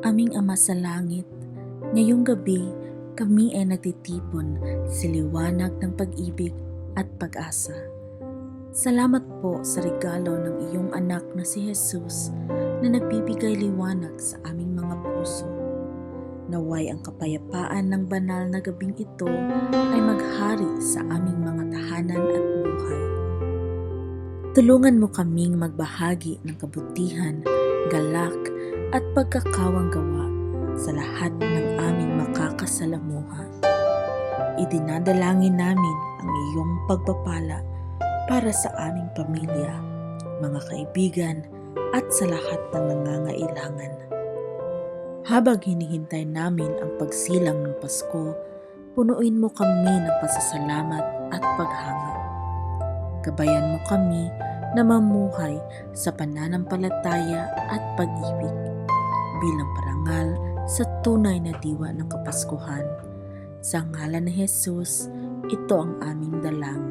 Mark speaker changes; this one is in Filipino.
Speaker 1: Aming Ama sa Langit, ngayong gabi kami ay nagtitipon sa liwanag ng pag-ibig at pag-asa. Salamat po sa regalo ng iyong anak na si Jesus na nagbibigay liwanag sa aming mga puso. Naway ang kapayapaan ng banal na gabing ito ay maghari sa aming mga tahanan at. Tulungan mo kaming magbahagi ng kabutihan, galak at pagkakawang gawa sa lahat ng aming makakasalamuha. Idinadalangin namin ang iyong pagpapala para sa aming pamilya, mga kaibigan at sa lahat ng nangangailangan. Habang hinihintay namin ang pagsilang ng Pasko, punuin mo kami ng pasasalamat at paghanga. Gabayan mo kami na mamuhay sa pananampalataya at pag-ibig bilang parangal sa tunay na diwa ng Kapaskuhan. Sa ngalan ni Jesus, ito ang aming dalangin.